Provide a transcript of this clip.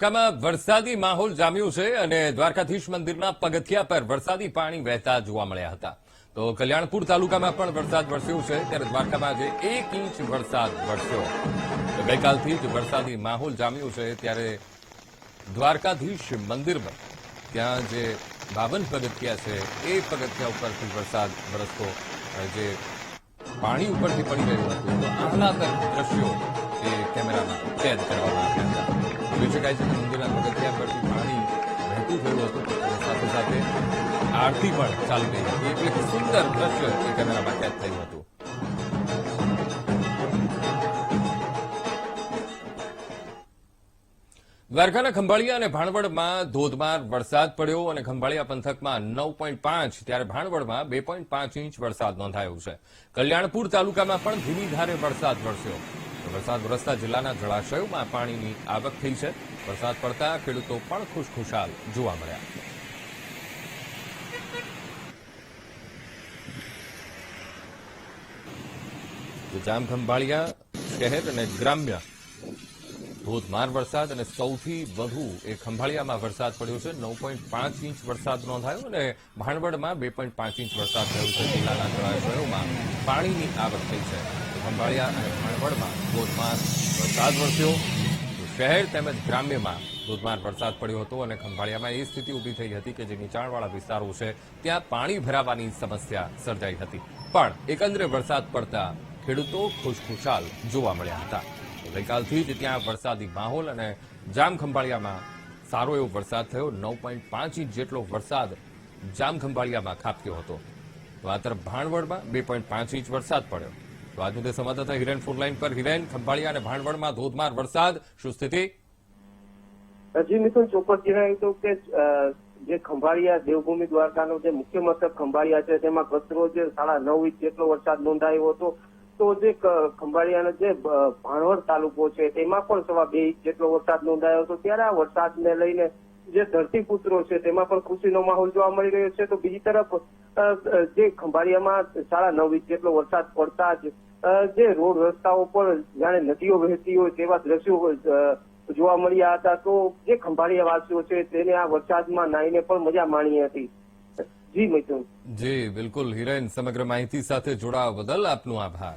દ્વારકામાં વરસાદી માહોલ જામ્યો છે અને દ્વારકાધીશ મંદિરના પગથિયા પર વરસાદી પાણી વહેતા જોવા મળ્યા હતા. તો કલ્યાણપુર તાલુકામાં પણ વરસાદ વરસ્યો છે, ત્યારે દ્વારકામાં આજે એક ઇંચ વરસાદ વરસ્યો. ગઈકાલથી જ વરસાદી માહોલ જામ્યો છે, ત્યારે દ્વારકાધીશ મંદિરમાં ત્યાં જે બાવન પગથિયા છે, એ પગથિયા ઉપરથી વરસાદ વરસતો જે પાણી ઉપરથી પડી રહ્યું હતું, તો આહલાદક દ્રશ્યો એ કેમેરામાં કેદ કરવામાં આવ્યા હતા. જોઈ શકાય મંદિરના પગથિયા પરથી પાણી વહેતું થયું હતું. સાથે સાથે આરતી પણ ચાલુ રહી હતી. એટલે સુંદર દ્રશ્ય એ કેમેરામાં કેદ થયું હતું. દ્વારકાના ખંભાળિયા અને ભાણવડમાં ધોધમાર વરસાદ પડ્યો અને ખંભાળિયા પંથકમાં નવ પોઈન્ટ પાંચ, ત્યારે ભાણવડમાં બે પોઈન્ટ પાંચ ઇંચ વરસાદ નોંધાયો છે. કલ્યાણપુર તાલુકામાં પણ ધીમી ધારે વરસાદ વરસ્યો. વરસાદ વરસતા જિલ્લાના જળાશયોમાં પાણીની આવક થઈ છે. વરસાદ પડતા ખેડૂતો પણ ખુશખુશાલ જોવા મળ્યા. તો જામ ખંભાળિયા શહેર અને ગ્રામ્ય ધોધમાર વરસાદ અને સૌથી વધુ એ ખંભાળિયામાં વરસાદ પડ્યો છે. નવ પોઈન્ટ પાંચ ઇંચ વરસાદ નોંધાયો અને ભાણવડમાં બે પોઈન્ટ પાંચ ઇંચ વરસાદ થયો છે. જિલ્લાના જળાશયોમાં પાણીની આવક થઈ છે. ખંભાળિયા અને ભાણવડમાં ધોધમાર વરસાદ વરસ્યો. શહેર તેમજ ગ્રામ્યમાં ધોધમાર વરસાદ પડ્યો હતો અને ખંભાળિયામાં એ સ્થિતિ ઊભી થઈ હતી કે જે નીચાણવાળા વિસ્તારો છે, ત્યાં પાણી ભરાવાની સમસ્યા સર્જાઈ હતી. પણ એકંદરે વરસાદ પડતા ખેડૂતો ખુશખુશાલ જોવા મળ્યા હતા. ગઈકાલથી જ ત્યાં વરસાદી માહોલ અને જામ ખંભાળિયામાં સારો એવો વરસાદ થયો. નવ પોઈન્ટ પાંચ ઇંચ જેટલો વરસાદ જામ ખંભાળિયામાં ખાબક્યો હતો. વાતર ભાણવડમાં બે પોઈન્ટ પાંચ ઇંચ વરસાદ પડ્યો. તો આજ સંવાદદાતા હિરેન ફોનલાઈન પર. હિરેન, ખંભાળિયા અને ભાણવડમાં ધોધમાર વરસાદ. શું સ્થિતિ? હજી મિથુન ચોક્કસ જણાવ્યું હતું કે જે ખંભાળિયા દેવભૂમિ દ્વારકાનો જે મુખ્ય મથક ખંભાળિયા છે, તેમાં ગતરોજ સાડા નવ ઇંચ જેટલો વરસાદ નોંધાયો હતો. તો જે ખંભાળિયાનો જે ભાણવડ તાલુકો છે, તેમાં પણ સવા બે ઇંચ જેટલો વરસાદ નોંધાયો હતો. ત્યારે આ વરસાદને લઈને જે ધરતીપુત્રો છે, તેમાં પણ ખુશીનો માહોલ જોવા મળી રહ્યો છે. તો બીજી તરફ જે ખંભાળિયામાં સાડા નવ ઇંચ જેટલો વરસાદ પડતા જ જે રોડ રસ્તાઓ પર જાણે નદીઓ વહેતી હોય તેવા દ્રશ્યો જોવા મળ્યા હતા, તો જે ખંભાળિયા વાસીઓ છે તેને આ વરસાદમાં નાહીને પણ મજા માણી હતી. જી, મિથુન. જી, બિલકુલ. હિરેન, સમગ્ર માહિતી સાથે જોડાવા બદલ આપનો આભાર.